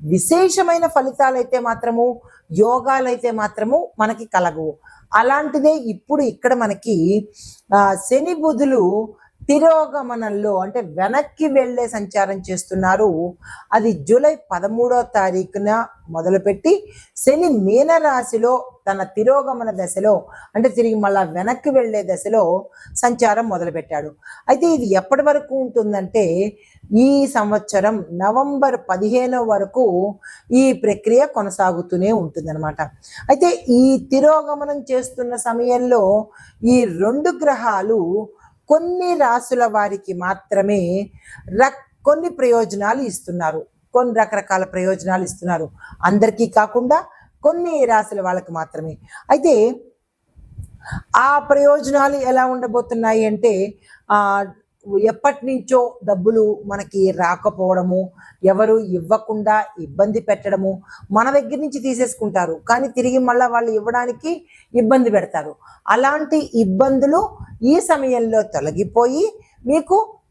విశేషమైన ఫలితాలైతే మాత్రము యోగాలైతే మాత్రము మనకి కలగవు అలాంటిదే ఇప్పుడు ఇక్కడ మనకి శని బుధులు తిరోగమనంలో అంటే వెనక్కి వెళ్ళే సంచారం చేస్తున్నారు. అది జూలై పదమూడో తారీఖున మొదలుపెట్టి శని మీనరాశిలో తన తిరోగమన దశలో అంటే తిరిగి మళ్ళా వెనక్కి వెళ్ళే దశలో సంచారం మొదలుపెట్టాడు. అయితే ఇది ఎప్పటి వరకు ఉంటుందంటే ఈ సంవత్సరం నవంబర్ పదిహేనో వరకు ఈ ప్రక్రియ కొనసాగుతూనే ఉంటుందన్నమాట. అయితే ఈ తిరోగమనం చేస్తున్న సమయంలో ఈ రెండు గ్రహాలు కొన్ని రాసుల వారికి మాత్రమే రక్ కొన్ని ప్రయోజనాలు ఇస్తున్నారు. కొన్ని రకరకాల ప్రయోజనాలు ఇస్తున్నారు. అందరికీ కాకుండా కొన్ని రాశుల వాళ్ళకి మాత్రమే. అయితే ఆ ప్రయోజనాలు ఎలా ఉండబోతున్నాయి అంటే ఆ ఎప్పటి నుంచో డబ్బులు మనకి రాకపోవడము ఎవరు ఇవ్వకుండా ఇబ్బంది పెట్టడము మన దగ్గర నుంచి తీసేసుకుంటారు. కానీ తిరిగి మళ్ళీ వాళ్ళు ఇవ్వడానికి ఇబ్బంది పెడతారు. అలాంటి ఇబ్బందులు ఈ సమయంలో తొలగిపోయి మీకు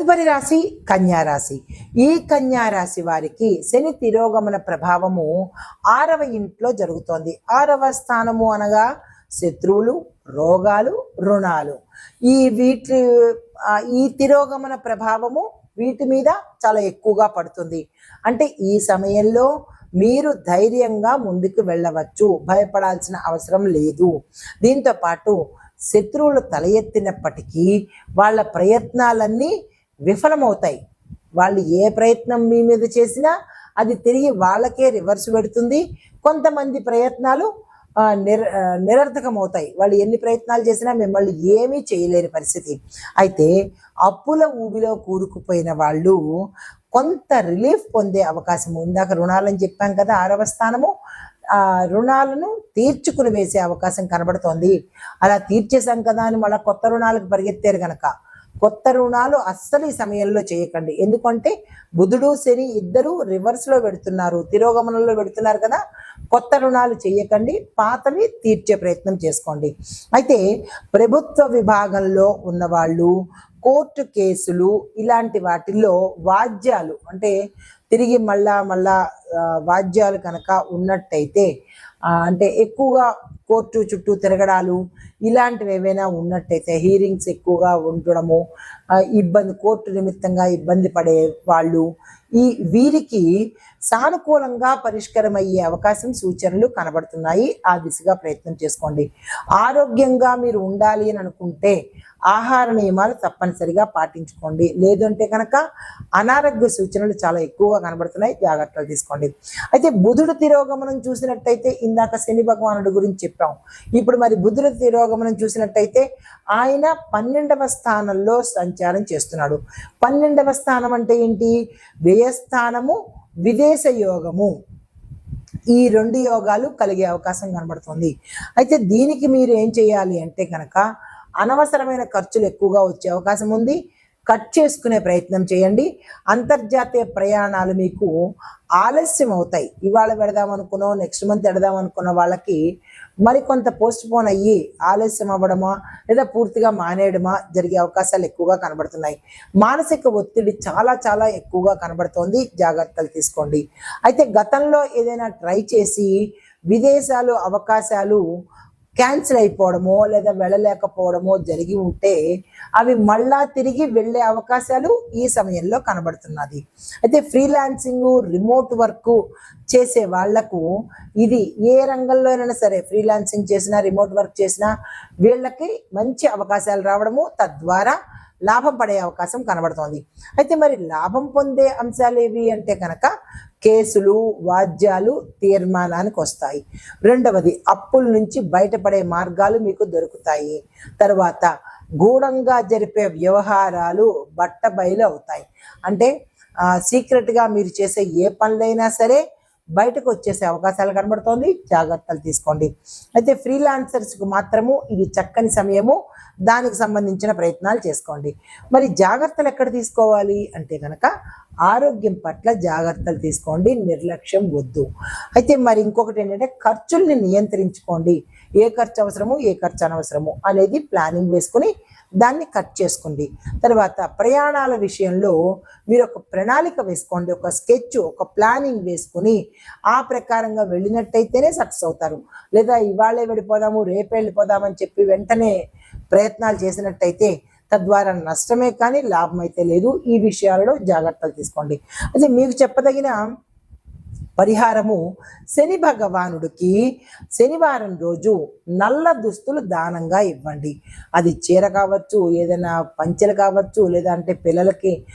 తదుపరి రాశి కన్యారాశి ఈ కన్యారాశి వారికి శని తిరోగమన ప్రభావము ఆరవ ఇంట్లో జరుగుతోంది. ఆరవ స్థానము అనగా శత్రువులు రోగాలు రుణాలు. ఈ వీటి ఈ తిరోగమన ప్రభావము వీటి మీద చాలా ఎక్కువగా పడుతుంది. అంటే ఈ సమయంలో మీరు ధైర్యంగా ముందుకు వెళ్ళవచ్చు. భయపడాల్సిన అవసరం లేదు. దీంతో పాటు శత్రువులు తల ఎత్తినప్పటికీ వాళ్ళ ప్రయత్నాలన్నీ విఫలమవుతాయి. వాళ్ళు ఏ ప్రయత్నం మీ మీద చేసినా అది తిరిగి వాళ్ళకే రివర్స్ పెడుతుంది. కొంతమంది ప్రయత్నాలు నిర నిరర్థకం నిరర్థకమవుతాయి. వాళ్ళు ఎన్ని ప్రయత్నాలు చేసినా మిమ్మల్ని ఏమీ చేయలేని పరిస్థితి. అయితే అప్పుల ఊబిలో కూరుకుపోయిన వాళ్ళు కొంత రిలీఫ్ పొందే అవకాశం ఇందాక రుణాలని చెప్పాం కదా ఆరవ స్థానము. ఆ రుణాలను తీర్చుకుని వేసే అవకాశం కనబడుతోంది. అలా తీర్చేశాం కదా అని మళ్ళీ కొత్త రుణాలకు పరిగెత్తారు కనుక కొత్త రుణాలు అస్సలు ఈ సమయంలో చేయకండి. ఎందుకంటే బుధుడు శని ఇద్దరు రివర్స్లో పెడుతున్నారు తిరోగమనంలో పెడుతున్నారు కదా. కొత్త రుణాలు చేయకండి పాతవి తీర్చే ప్రయత్నం చేసుకోండి. అయితే ప్రభుత్వ విభాగంలో ఉన్నవాళ్ళు కోర్టు కేసులు ఇలాంటి వాటిల్లో వాద్యాలు అంటే తిరిగి మళ్ళా మళ్ళా వాద్యాలు కనుక ఉన్నట్టయితే అంటే ఎక్కువగా కోర్టు చుట్టూ తిరగడాలు ఇలాంటివి ఏవైనా ఉన్నట్టయితే హీరింగ్స్ ఎక్కువగా ఉండడము ఇబ్బంది కోర్టు నిమిత్తంగా ఇబ్బంది పడే వాళ్ళు ఈ వీరికి సానుకూలంగా పరిష్కారం అయ్యే అవకాశం సూచనలు కనబడుతున్నాయి. ఆ దిశగా ప్రయత్నం చేసుకోండి. ఆరోగ్యంగా మీరు ఉండాలి అని అనుకుంటే ఆహార నియమాలు తప్పనిసరిగా పాటించుకోండి. లేదంటే కనుక అనారోగ్య సూచనలు చాలా ఎక్కువగా కనబడుతున్నాయి. జాగ్రత్తలు తీసుకోండి. అయితే బుధుడు తిరోగమనం చూసినట్టయితే ఇందాక శని భగవానుడు గురించి చెప్పాం. ఇప్పుడు మరి బుధుడు తిరోగమనం చూసినట్టయితే ఆయన పన్నెండవ స్థానంలో సంచారం చేస్తున్నాడు. పన్నెండవ స్థానం అంటే ఏంటి? వ్యయస్థానము విదేశ యోగము. ఈ రెండు యోగాలు కలిగే అవకాశం కనబడుతుంది. అయితే దీనికి మీరు ఏం చేయాలి అంటే కనుక అనవసరమైన ఖర్చులు ఎక్కువగా వచ్చే అవకాశం ఉంది. కట్ చేసుకునే ప్రయత్నం చేయండి. అంతర్జాతీయ ప్రయాణాలు మీకు ఆలస్యం అవుతాయి. ఇవాళ పెడదాం అనుకున్నాం నెక్స్ట్ మంత్ పెడదాం అనుకున్న వాళ్ళకి మరికొంత పోస్ట్ పోన్ అయ్యి ఆలస్యం అవ్వడమా లేదా పూర్తిగా మానేయడమా జరిగే అవకాశాలు ఎక్కువగా కనబడుతున్నాయి. మానసిక ఒత్తిడి చాలా చాలా ఎక్కువగా కనబడుతోంది. జాగ్రత్తలు తీసుకోండి. అయితే గతంలో ఏదైనా ట్రై చేసి విదేశాలు అవకాశాలు క్యాన్సిల్ అయిపోవడమో లేదా వెళ్ళలేకపోవడమో జరిగి ఉంటే అవి మళ్ళా తిరిగి వెళ్ళే అవకాశాలు ఈ సమయంలో కనబడుతున్నది. అయితే ఫ్రీలాన్సింగ్ రిమోట్ వర్క్ చేసే వాళ్ళకు ఇది ఏ రంగంలోనైనా సరే ఫ్రీలాన్సింగ్ చేసినా రిమోట్ వర్క్ చేసినా వీళ్ళకి మంచి అవకాశాలు రావడము తద్వారా లాభం పడే అవకాశం కనబడుతోంది. అయితే మరి లాభం పొందే అంశాలు ఏవి అంటే కనుక కేసులు వాద్యాలు తీర్మానానికి వస్తాయి. రెండవది అప్పుల నుంచి బయటపడే మార్గాలు మీకు దొరుకుతాయి. తర్వాత గూఢంగా జరిపే వ్యవహారాలు బట్టబయలు అవుతాయి. అంటే సీక్రెట్గా మీరు చేసే ఏ పనులైనా సరే బయటకు వచ్చేసే అవకాశాలు కనబడుతోంది. జాగ్రత్తలు తీసుకోండి. అయితే ఫ్రీలాన్సర్స్కు మాత్రము ఇది చక్కని సమయము. దానికి సంబంధించిన ప్రయత్నాలు చేసుకోండి. మరి జాగ్రత్తలు ఎక్కడ తీసుకోవాలి అంటే కనుక ఆరోగ్యం పట్ల జాగ్రత్తలు తీసుకోండి. నిర్లక్ష్యం వద్దు. అయితే మరి ఇంకొకటి ఏంటంటే ఖర్చుల్ని నియంత్రించుకోండి. ఏ ఖర్చు అవసరము ఏ ఖర్చు అనవసరము అనేది ప్లానింగ్ వేసుకుని దాన్ని కట్ చేసుకోండి. తర్వాత ప్రయాణాల విషయంలో మీరు ఒక ప్రణాళిక వేసుకోండి. ఒక స్కెచ్ ఒక ప్లానింగ్ వేసుకుని ఆ ప్రకారంగా వెళ్ళినట్టయితేనే సక్సెస్ అవుతారు. లేదా ఇవాళే వెళ్ళిపోదాము రేపే వెళ్ళిపోదామని చెప్పి వెంటనే ప్రయత్నాలు చేసినట్టయితే తద్వారా నష్టమే కానీ లాభం అయితే లేదు. ఈ విషయాలలో జాగ్రత్తలు తీసుకోండి. అయితే మీకు చెప్పదగిన పరిహారము శని భగవానుడికి శనివారం రోజు నల్ల దుస్తులు దానంగా ఇవ్వండి. అది చీర కావచ్చు ఏదైనా పంచెలు కావచ్చు లేదంటే పిల్లలకి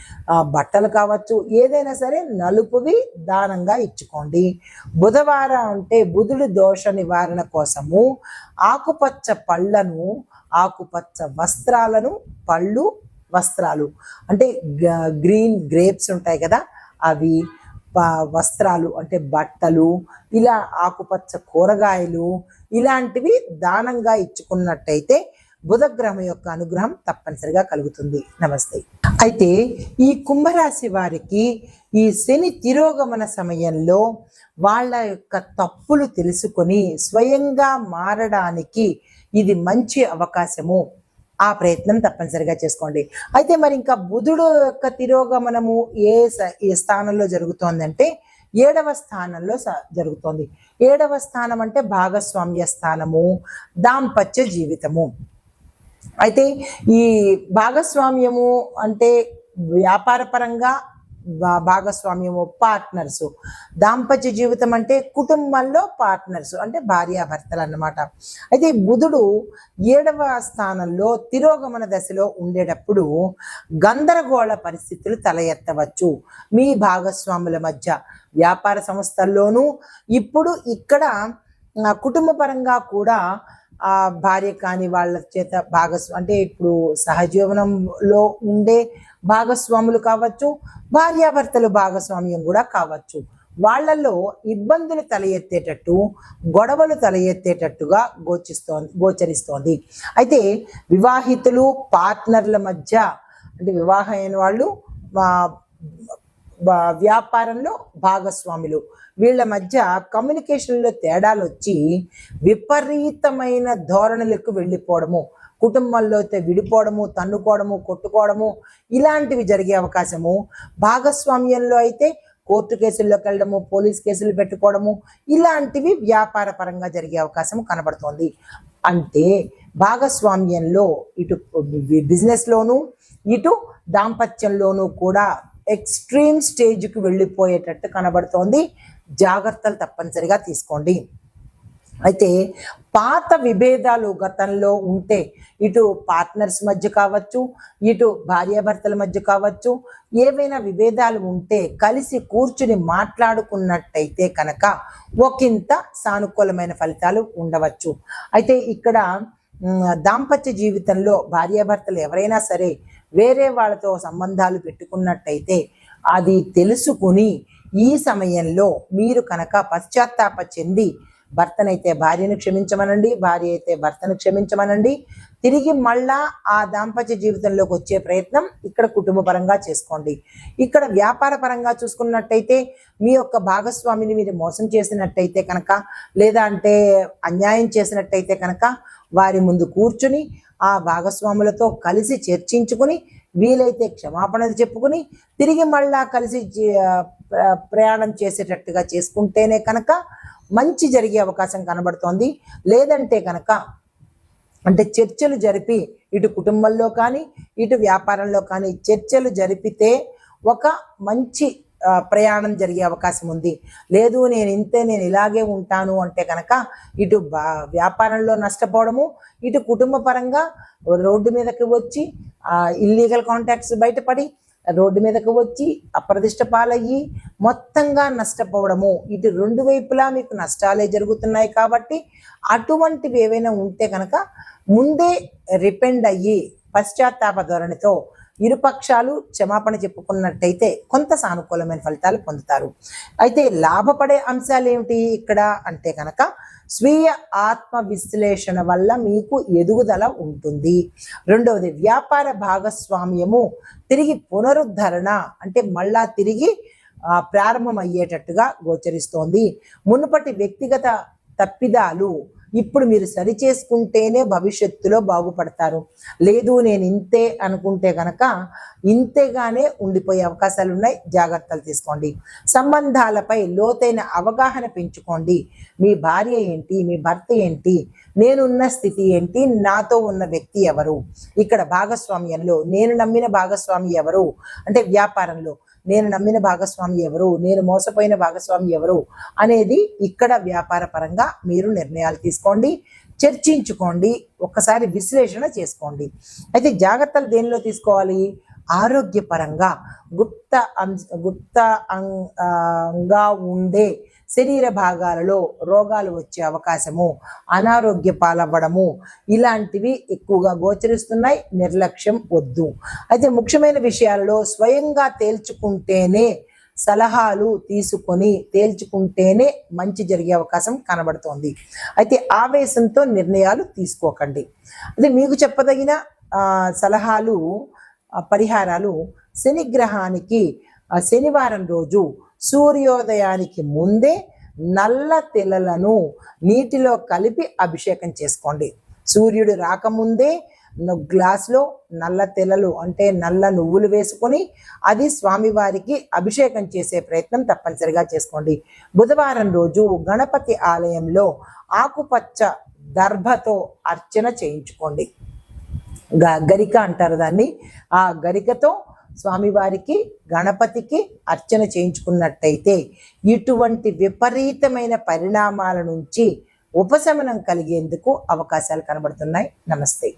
బట్టలు కావచ్చు ఏదైనా సరే నలుపువి దానంగా ఇచ్చుకోండి. బుధవారం అంటే బుధుడి దోష నివారణ కోసము ఆకుపచ్చ పళ్ళను ఆకుపచ్చ వస్త్రాలను పళ్ళు వస్త్రాలు. అంటే గ- గ్రీన్ గ్రేప్స్ ఉంటాయి కదా అవి వస్త్రాలు అంటే బట్టలు ఇలా ఆకుపచ్చ కూరగాయలు ఇలాంటివి దానంగా ఇచ్చుకున్నట్టయితే బుధగ్రహం యొక్క అనుగ్రహం తప్పనిసరిగా కలుగుతుంది. నమస్తే. అయితే ఈ కుంభరాశి వారికి ఈ శని తిరోగమన సమయంలో వాళ్ళ యొక్క తప్పులు తెలుసుకొని స్వయంగా మారడానికి ఇది మంచి అవకాశము. ఆ ప్రయత్నం తప్పనిసరిగా చేసుకోండి. అయితే మరి ఇంకా బుధుడు యొక్క తిరోగమనము ఏ స్థానంలో జరుగుతోందంటే ఏడవ స్థానంలో జరుగుతోంది. ఏడవ స్థానం అంటే భాగస్వామ్య స్థానము దాంపత్య జీవితము. అయితే ఈ భాగస్వామ్యము అంటే వ్యాపార పరంగా భాగస్వామ్యము పార్ట్నర్స్ దాంపత్య జీవితం అంటే కుటుంబంలో పార్ట్నర్స్ అంటే భార్యాభర్తలు అన్నమాట. అయితే బుధుడు ఏడవ స్థానంలో తిరోగమన దశలో ఉండేటప్పుడు గందరగోళ పరిస్థితులు తల ఎత్తవచ్చు మీ భాగస్వాముల మధ్య వ్యాపార సంస్థల్లోనూ. ఇప్పుడు ఇక్కడ కుటుంబ పరంగా కూడా ఆ భార్య కాని వాళ్ళ చేత భాగస్వా అంటే ఇప్పుడు సహజీవనంలో ఉండే భాగస్వాములు కావచ్చు భార్యాభర్తలు భాగస్వామ్యం కూడా కావచ్చు. వాళ్ళలో ఇబ్బందులు తల ఎత్తేటట్టు గొడవలు తల ఎత్తేటట్టుగా గోచిస్తోంది గోచరిస్తోంది. అయితే వివాహితులు పార్ట్నర్ల మధ్య అంటే వివాహమైన వాళ్ళు వ్యాపారంలో భాగస్వాములు. వీళ్ళ మధ్య కమ్యూనికేషన్లో తేడాలు వచ్చి విపరీతమైన ధోరణులకు వెళ్ళిపోవడము కుటుంబంలో అయితే విడిపోవడము తన్నుకోవడము కొట్టుకోవడము ఇలాంటివి జరిగే అవకాశము. భాగస్వామ్యంలో అయితే కోర్టు కేసుల్లోకి వెళ్ళడము పోలీస్ కేసులు పెట్టుకోవడము ఇలాంటివి వ్యాపార పరంగా జరిగే అవకాశం కనబడుతోంది. అంటే భాగస్వామ్యంలో ఇటు బిజినెస్లోను ఇటు దాంపత్యంలోనూ కూడా ఎక్స్ట్రీమ్ స్టేజ్కి వెళ్ళిపోయేటట్టు కనబడుతోంది. జాగ్రత్తలు తప్పనిసరిగా తీసుకోండి. అయితే పాత విభేదాలు గతంలో ఉంటే ఇటు పార్ట్నర్స్ మధ్య కావచ్చు ఇటు భార్యాభర్తల మధ్య కావచ్చు ఏవైనా విభేదాలు ఉంటే కలిసి కూర్చుని మాట్లాడుకున్నట్టయితే కనుక ఒకంత సానుకూలమైన ఫలితాలు ఉండవచ్చు. అయితే ఇక్కడ దాంపత్య జీవితంలో భార్యాభర్తలు ఎవరైనా సరే వేరే వాళ్ళతో సంబంధాలు పెట్టుకున్నట్టయితే అది తెలుసుకుని ఈ సమయంలో మీరు కనుక పశ్చాత్తాప చెంది భర్తనైతే భార్యను క్షమించమనండి భార్య అయితే భర్తను క్షమించమనండి తిరిగి మళ్ళా ఆ దాంపత్య జీవితంలోకి వచ్చే ప్రయత్నం ఇక్కడ కుటుంబ పరంగా చేసుకోండి. ఇక్కడ వ్యాపార పరంగా చూసుకున్నట్టయితే మీ యొక్క భాగస్వామిని మీరు మోసం చేసినట్టయితే కనుక లేదా అంటే అన్యాయం చేసినట్టయితే కనుక వారి ముందు కూర్చుని ఆ భాగస్వాములతో కలిసి చర్చించుకుని వీలైతే క్షమాపణలు చెప్పుకుని తిరిగి మళ్ళా కలిసి ప్ర- ప్రయాణం చేసేటట్టుగా చేసుకుంటేనే కనుక మంచి జరిగే అవకాశం కనబడుతోంది. లేదంటే కనుక అంటే చర్చలు జరిపి ఇటు కుటుంబంలో కానీ ఇటు వ్యాపారంలో కానీ చర్చలు జరిపితే ఒక మంచి ప్రయాణం జరిగే అవకాశం ఉంది. లేదు నేను ఇంతే నేను ఇలాగే ఉంటాను అంటే కనుక ఇటు వ్యాపారంలో నష్టపోవడము ఇటు కుటుంబ పరంగా రోడ్డు మీదకి వచ్చి ఇల్లీగల్ కాంటాక్ట్స్ బయటపడి రోడ్డు మీదకు వచ్చి అప్రదిష్ట పాలయ్యి మొత్తంగా నష్టపోవడము. ఇటు రెండు వైపులా మీకు నష్టాలే జరుగుతున్నాయి కాబట్టి అటువంటివి ఏవైనా ఉంటే కనుక ముందే రిపెండ్ అయ్యి పశ్చాత్తాప ధోరణితో ఇరుపక్షాలు క్షమాపణ చెప్పుకున్నట్టయితే కొంత సానుకూలమైన ఫలితాలు పొందుతారు. అయితే లాభపడే అంశాలు ఏమిటి ఇక్కడ అంటే కనుక స్వీయ ఆత్మ విశ్లేషణ వల్ల మీకు ఎదుగుదల ఉంటుంది. రెండవది వ్యాపార భాగస్వామ్యము తిరిగి పునరుద్ధరణ అంటే మళ్ళా తిరిగి ప్రారంభమయ్యేటట్టుగా గోచరిస్తోంది. మునుపటి వ్యక్తిగత తప్పిదాలు ఇప్పుడు మీరు సరిచేసుకుంటేనే భవిష్యత్తులో బాగుపడతారు. లేదు నేను ఇంతే అనుకుంటే కనుక ఇంతేగానే ఉండిపోయే అవకాశాలు ఉన్నాయి జాగ్రత్తలు తీసుకోండి. సంబంధాలపై లోతైన అవగాహన పెంచుకోండి. మీ భార్య ఏంటి? మీ భర్త ఏంటి? నేనున్న స్థితి ఏంటి? నాతో ఉన్న వ్యక్తి ఎవరు? ఇక్కడ భాగస్వామ్యంలో నేను నమ్మిన భాగస్వామి ఎవరు? అంటే వ్యాపారంలో నేను నమ్మిన భాగస్వామి ఎవరు? నేను మోసపోయిన భాగస్వామి ఎవరు? అనేది ఇక్కడ వ్యాపార పరంగా మీరు నిర్ణయాలు తీసుకోండి చర్చించుకోండి ఒక్కసారి విశ్లేషణ చేసుకోండి. అయితే జాగ్రత్తలు దేనిలో తీసుకోవాలి? ఆరోగ్యపరంగా గుప్త అంశ గుప్త అంగా ఉండే శరీర భాగాలలో రోగాలు వచ్చే అవకాశము అనారోగ్య పాలవ్వడము ఇలాంటివి ఎక్కువగా గోచరిస్తున్నాయి నిర్లక్ష్యం వద్దు. అయితే ముఖ్యమైన విషయాలలో స్వయంగా తేల్చుకుంటేనే సలహాలు తీసుకొని తేల్చుకుంటేనే మంచి జరిగే అవకాశం కనబడుతోంది. అయితే ఆవేశంతో నిర్ణయాలు తీసుకోకండి. అదే మీకు చెప్పదగిన సలహాలు పరిహారాలు శనిగ్రహానికి శనివారం రోజు సూర్యోదయానికి ముందే నల్ల తెల్లలను నీటిలో కలిపి అభిషేకం చేసుకోండి. సూర్యుడు రాకముందే గ్లాస్లో నల్ల తెల్లలు అంటే నల్ల నువ్వులు వేసుకొని అది స్వామివారికి అభిషేకం చేసే ప్రయత్నం తప్పనిసరిగా చేసుకోండి. బుధవారం రోజు గణపతి ఆలయంలో ఆకుపచ్చ దర్భతో అర్చన చేయించుకోండి. గరిక అంటారు దాన్ని. ఆ గరికతో స్వామివారికి గణపతికి అర్చన చేయించుకున్నట్టయితే ఇటువంటి విపరీతమైన పరిణామాల నుంచి ఉపశమనం కలిగేందుకు అవకాశాలు కనబడుతున్నాయి. నమస్తే.